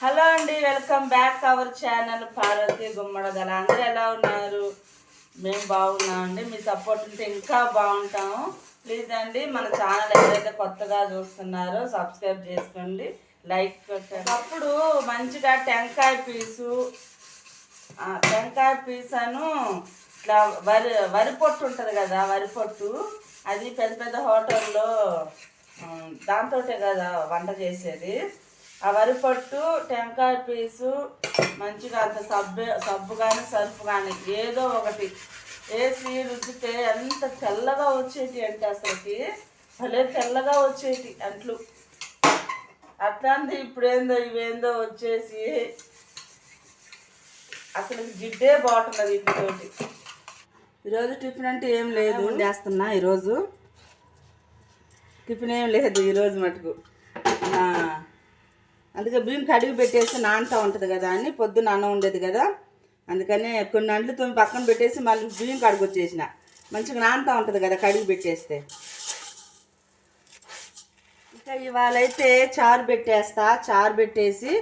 Hello అండి welcome back our channel Parvathi Gummadagala అందరూ ఎలా ఉన్నారు? మేము బాగున్నాం అండి మీ సపోర్ట్ ఉంటే ఇంకా బాగుంటాము. ప్లీజ్ అండి మన ఛానల్ ఎవరైతే కొత్తగా చూస్తున్నారో సబ్స్క్రైబ్ చేసుకోండి లైక్ పెట్టండి అప్పుడు మంచిగా టెంకాయ పీసు టెంకాయ పీసాను ఇట్లా వరి వరి పొట్టు ఉంటుంది కదా వరి పొట్టు అది పెద్ద పెద్ద హోటల్లో దాంతో కదా వంట చేసేది. ఆ వరి పొట్టు టెంకాయ పీసు మంచిగా అంత సబ్బు సబ్బు కానీ సర్ఫ్ కానీ ఏదో ఒకటి. వేసి రుద్దితే ఎంత తెల్లగా వచ్చేటి అంటే అసలుకి భలే తెల్లగా వచ్చేటి అంట్లు. అట్లాంటి ఇప్పుడు ఏందో ఇవేందో వచ్చేసి అసలు జిడ్డే బాగుంటుంది వీటితోటి ఈరోజు టిఫిన్ అంటే ఏం లేదు. చేస్తున్నా ఈరోజు. టిఫిన్ ఏం లేదు ఈరోజు మటుకు. అందుకే బియ్యం కడిగి పెట్టేసి నానుతూ ఉంటుంది కదా అని పొద్దున్న అన్నం ఉండేది కదా. అందుకనే కొన్ని అంట్లు తొమ్మిది పక్కన పెట్టేసి మళ్ళీ బియ్యం కడుగు వచ్చేసిన. మంచిగా నానుతూ ఉంటుంది కదా కడిగి పెట్టేస్తే. ఇంకా ఇవాళ అయితే చారు పెట్టేస్తా. చారు పెట్టేసి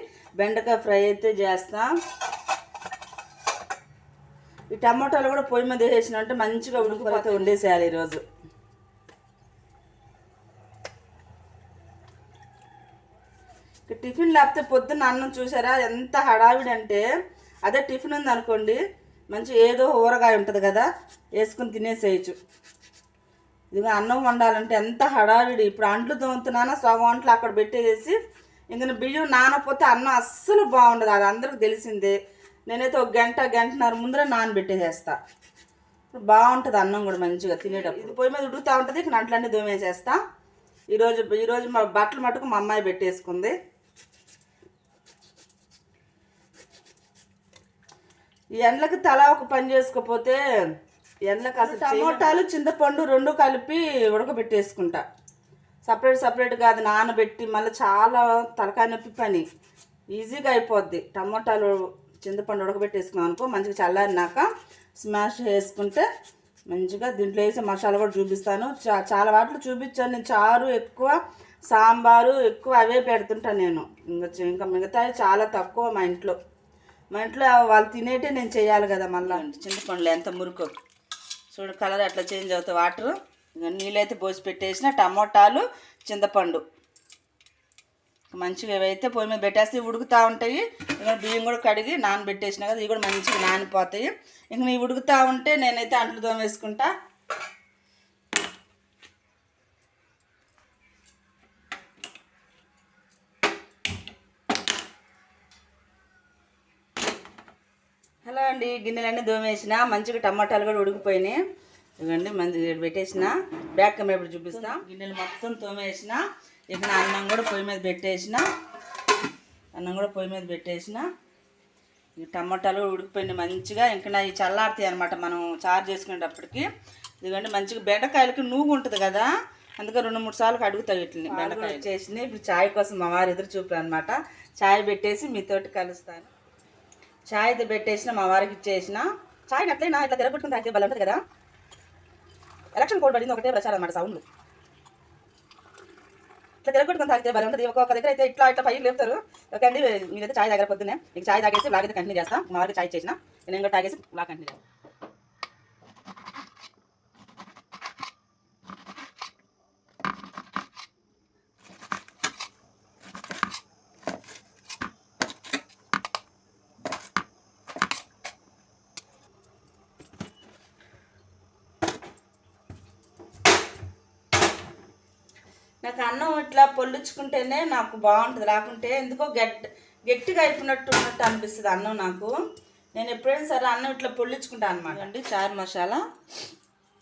బెండకాయ ఫ్రై అయితే చేస్తా. ఈ టమాటాలు కూడా పొయ్యి మీద వేసిన అంటే మంచిగా ఉడికిపోతే వండేసేయాలి ఈరోజు. టిఫిన్ లేకపోతే పొద్దున్న అన్నం చూసారా? ఎంత హడావిడి అంటే అదే టిఫిన్ ఉంది అనుకోండి మంచి ఏదో ఊరగాయ ఉంటుంది కదా వేసుకుని తినేసేయచ్చు. ఇదిగో అన్నం వండాలంటే ఎంత హడావిడి. ఇప్పుడు అంట్లు తోముతున్నానో సగం అంట్లు అక్కడ పెట్టేసి ఇంక బియ్యం నానపోతే అన్నం అస్సలు బాగుండదు. అది అందరికి తెలిసిందే. నేనైతే ఒక గంట గంటన్నర ముందర నానబెట్టేసేస్తా. బాగుంటుంది అన్నం కూడా మంచిగా తినేటప్పుడు. ఇది పొయ్యి మీద ఉడుకుతూ ఉంటుంది ఇక అంట్లన్నీ దోమేసేస్తా ఈరోజు ఈరోజు మా బట్టలు మటుకు మా అమ్మాయి పెట్టేసుకుంది. ఎండలకు తల ఒక పని చేసుకోపోతే ఎండలకు అసలు టమోటాలు చింతపండు రెండు కలిపి ఉడకబెట్టేసుకుంటా. సపరేట్ సపరేట్ కాదు నానబెట్టి మళ్ళీ చాలా తలకాయ నొప్పి పని. ఈజీగా అయిపోద్ది. టమోటాలు చింతపండు ఉడకబెట్టేసుకున్నాం అనుకో మంచిగా చల్లారినాక స్మాష్ వేసుకుంటే మంచిగా దీంట్లో వేసి మసాలా కూడా చూపిస్తాను. చా చాలా వాటిలో చూపించాను నేను చారు ఎక్కువ సాంబారు ఎక్కువ అవే పెడుతుంటాను నేను. ఇంకా ఇంకా మిగతావి చాలా తక్కువ మా ఇంట్లో. మా ఇంట్లో వాళ్ళు తినేటే నేను చేయాలి కదా మళ్ళీ. చింతపండులో ఎంత మురుకు. చూడు కలర్ అట్లా చేంజ్ అవుతాయి వాటర్. ఇంకా నీళ్ళైతే పోసి పెట్టేసిన టమోటాలు చింతపండు. మంచిగా ఇవైతే పొయ్యి మీద పెట్టేస్తే ఉడుకుతూ ఉంటాయి. ఇంకా బియ్యం కూడా కడిగి నానబెట్టేసిన కదా ఇవి కూడా మంచిగా నానిపోతాయి. ఇంక నీ ఉడుకుతూ ఉంటే నేనైతే అంట్లు తోమేసుకుంటా హలో అండి గిన్నెలన్నీ దోమేసిన మంచిగా టమాటాలు కూడా ఉడికిపోయినాయి. ఇవ్వండి మంచిగా పెట్టేసిన. బ్యాక్ కెమెరా ఇప్పుడు చూపిస్తా. గిన్నెలు మొత్తం తోమేసిన. ఇక అన్నం కూడా పొయ్యి మీద పెట్టేసిన. అన్నం కూడా పొయ్యి మీద పెట్టేసిన. ఈ టమాటాలు కూడా ఉడికిపోయినాయి మంచిగా. ఇంకా నా ఈ చల్లారుతాయి అనమాట మనం చారు చేసుకునేటప్పటికి. ఇదిగోండి మంచిగా బెండకాయలకి నూగు ఉంటుంది కదా అందుకే రెండు మూడు సార్లు కడుగుతాయి వీటిని. బెండకాయ చేసిన ఇప్పుడు చాయ్ కోసం మా వారు ఎదురు చూపులు అనమాట చాయ్ పెట్టేసి మీతోటి కలుస్తాను. చాయ్ అయితే పెట్టేసిన మా వారికి ఇచ్చేసిన. చాయ్ అట్లయినా ఇట్లా తిరగొట్టుకుని తాగితే బలం ఉంటుంది కదా. ఎలక్షన్ కోడ్ పడింది ఒకటే ప్రచారం అన్నమాట సౌండ్ ఇట్లా తిరగొట్టుకుని తాగితే బలం ఉంటుంది. ఒక్కొక్క దగ్గర అయితే ఇట్లా ఇట్లా పైకి లేపుతారు. ఓకే అండి మీరైతే చాయ్ దగ్గర పొద్దున్నే? మీకు చాయ్ తాగేసి బ్లాగ్ అయితే కంటిన్యూ చేస్తాం. మా వారికి చాయ్ చేసిన నేను కూడా తాగేసి బ్లాగ్ కంటిన్యూ చేస్తాను నాకు అన్నం ఇట్లా పొల్లుచుకుంటేనే నాకు బాగుంటుంది. లేకుంటే ఎందుకో గట్ గట్టిగా అయిపోయినట్టు ఉన్నట్టు అనిపిస్తుంది అన్నం నాకు. నేను ఎప్పుడైనా సరే అన్నం ఇట్లా పొల్లుచుకుంటాను అనమాట అండి చారు మసాలా.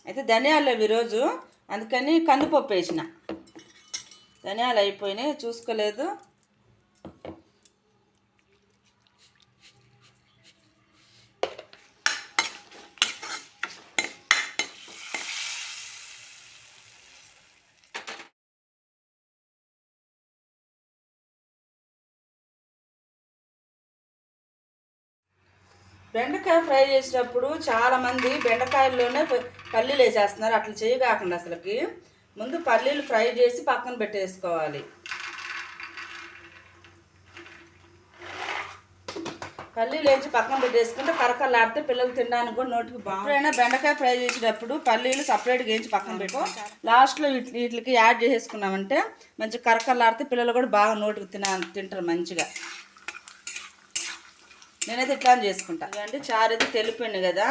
అయితే ధనియాలు లేవు ఈరోజు. అందుకని కందిపప్పు వేసిన. ధనియాలు అయిపోయినాయి. చూసుకోలేదు. బెండకాయ ఫ్రై చేసేటప్పుడు చాలామంది బెండకాయల్లోనే పల్లీలు వేసేస్తున్నారు. అట్లా చేయకాకుండా అసలుకి. ముందు పల్లీలు ఫ్రై చేసి పక్కన పెట్టేసుకోవాలి. పల్లీలు వేసి పక్కన పెట్టేసుకుంటే కరకలాడితే పిల్లలు తినడానికి కూడా నోటికి బాగుంది ఎప్పుడైనా బెండకాయ ఫ్రై చేసేటప్పుడు పల్లీలు సపరేట్గా వేయించి పక్కన పెట్టుకో లాస్ట్లో వీటి వీటికి యాడ్ చేసేసుకున్నామంటే మంచి కరకలాడితే పిల్లలు కూడా బాగా నోటికి తిన తింటారు మంచిగా. నేనైతే ఇట్లా చేసుకుంటా. అంటే చారు అయితే తెలిపోయింది కదా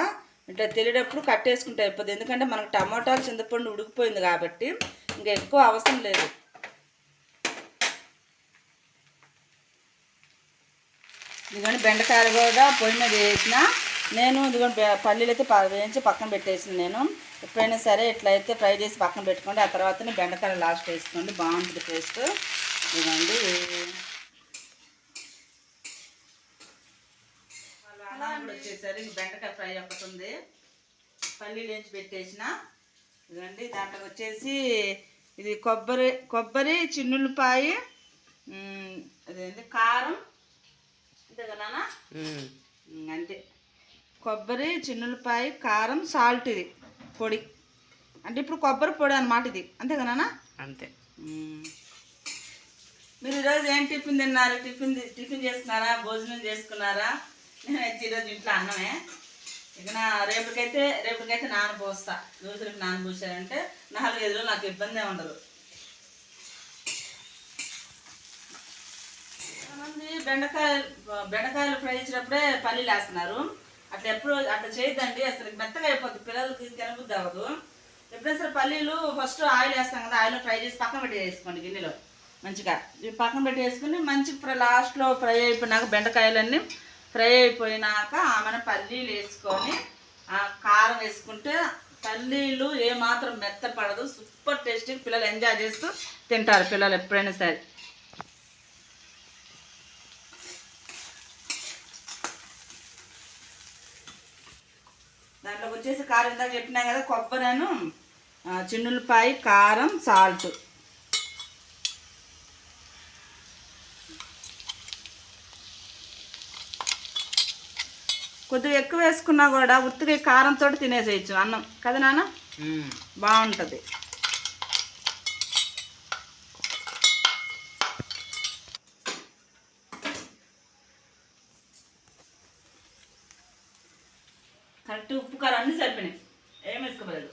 ఇట్లా తెలియటప్పుడు కట్టేసుకుంటే అయిపోతుంది ఎందుకంటే మనకు టమాటాలు చింతపండు ఉడికిపోయింది కాబట్టి ఇంకా ఎక్కువ అవసరం లేదు. ఇదిగోండి బెండకాయలు కూడా పొయ్యి మీద వేసిన నేను ఇదిగోండి పల్లీలు అయితే ప- వేయించి పక్కన పెట్టేసిన నేను. ఎప్పుడైనా సరే ఇట్లయితే ఫ్రై చేసి పక్కన పెట్టుకోండి. ఆ తర్వాత బెండకాయలు లాస్ట్ వేసుకోండి. బాగుంటుంది టేస్ట్. ఇదిగోండి. వచ్చేసరి ఇంక బెండకాయ ఫ్రై ఒకటి ఉంది. పల్లీలు వేయించి పెట్టేసిన. ఇదండి దాంట్లో వచ్చేసి ఇది కొబ్బరి కొబ్బరి చిన్నులపాయి ఉమ్, అదేంటి కారం అంతే కదా అంతే. కొబ్బరి చిన్నులపాయి కారం సాల్ట్ ఇది పొడి. అంటే ఇప్పుడు కొబ్బరి పొడి అన్నమాట ఇది. అంతే కదా? అంతే. మీరు ఈరోజు ఏం టిఫిన్ తిన్నారు? టిఫిన్ టిఫిన్ చేసుకున్నారా భోజనం చేసుకున్నారా? నేనైతే ఈరోజు ఇంట్లో అన్నమే. ఇక నా రేపటికైతే రేపటికైతే నానబోస్తా రోజులకు నానబోసారంటే నాలుగైదు రోజులు నాకు ఇబ్బంది ఉండదు. మంది బెండకాయలు బెండకాయలు ఫ్రై చేసినప్పుడే పల్లీలు వేస్తున్నారు. అట్లా ఎప్పుడు అట్లా చేయొద్దండి. అసలు మెత్తగా అయిపోతుంది పిల్లలకి తినబుద్ది అవ్వదు. ఎప్పుడైనా సరే పల్లీలు ఫస్ట్ ఆయిల్ వేస్తాం కదా ఆయిల్ ఫ్రై చేసి పక్కన పెట్టి వేసుకోండి గిన్నెలో. మంచిగా. ఇవి పక్కన పెట్టి వేసుకుని మంచిగా లాస్ట్లో ఫ్రై అయిపోయినాక బెండకాయలన్నీ ఫ్రై అయిపోయినాక ఆమెను పల్లీలు వేసుకొని ఆ కారం వేసుకుంటే పల్లీలు ఏమాత్రం మెత్తపడదు సూపర్ టేస్టీ పిల్లలు ఎంజాయ్ చేస్తూ తింటారు పిల్లలు ఎప్పుడైనా సరే. దాంట్లోకి వచ్చేసి కారం ఇందాక చెప్పినా కదా కొబ్బరిను చిన్నులపాయి కారం సాల్ట్. కొద్దిగా ఎక్కువ వేసుకున్నా కూడా ఉత్తిగా కారంతో తినేసేయచ్చు అన్నం. కదా నాన్న? బాగుంటుంది కరెక్ట్ ఉప్పు కారం అన్నీ సరిపోయినాయి ఏం వేసుకోలేదు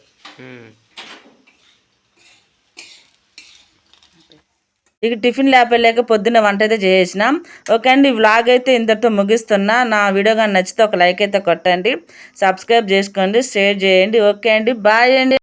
ఇక టిఫిన్ లేపలేక పొద్దున్న వంట అయితే చేసినాం ఓకే అండి వ్లాగ్ అయితే ఇంతటితో ముగిస్తున్నా. నా వీడియో కానీ నచ్చితే ఒక లైక్ అయితే కొట్టండి. సబ్స్క్రైబ్ చేసుకోండి షేర్ చేయండి. ఓకే అండి బాయ్ అండి.